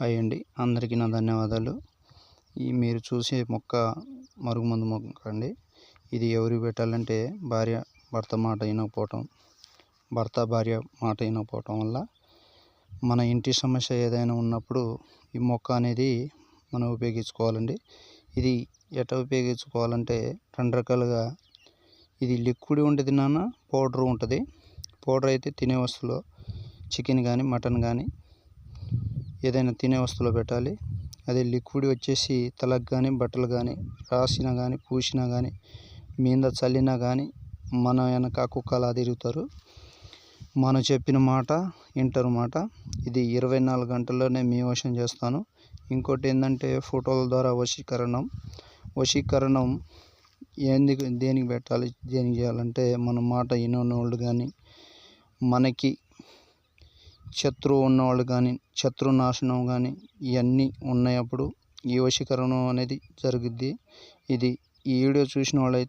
Hi అండి అందరికీ నా ధన్యవాదాలు. ఈ మీరు చూసే మొక్క మరుగుమందు మొక్క అండి ఇది ఎవరు పెట్టాలంటే భార్య భర్త మాట వినకపోవటం భర్త భార్య మాట వినకపోవటం వల్ల మన ఇంటి సమస్య ఏదైనా ఉన్నప్పుడు ఈ మొక్క అనేది మనం ఉపయోగించుకోవాలండి. ఇది ఎట్లా ఉపయోగించుకోవాలంటే రెండు రకాలుగా. ఇది లిక్విడ్ ఉంటుంది నాన్న పౌడర్ ఉంటుంది. పౌడర్ అయితే తినే వస్తువులో చికెన్ కానీ మటన్ కానీ ఏదైనా తినే వస్తువులో పెట్టాలి. అదే లిక్విడ్ వచ్చేసి తలకు కానీ బట్టలు కానీ రాసినా కానీ పూసినా కానీ మీద చల్లినా కానీ మన వెనక కుక్కలా తిరుగుతారు. మనం చెప్పిన మాట వింటారు మాట. ఇది ఇరవై నాలుగు గంటల్లోనే మీ వశం చేస్తాను. ఇంకోటి ఏంటంటే ఫోటోల ద్వారా వశీకరణం. వశీకరణం ఏంది దేనికి పెట్టాలి దేనికి చేయాలంటే మన మాట వినని కానీ మనకి శత్రువు ఉన్నవాళ్ళు కానీ శత్రు నాశనం కానీ ఇవన్నీ ఉన్నప్పుడు ఈ వశీకరణం అనేది జరుగుద్ది. ఇది ఈ వీడియో చూసిన వాళ్ళైతే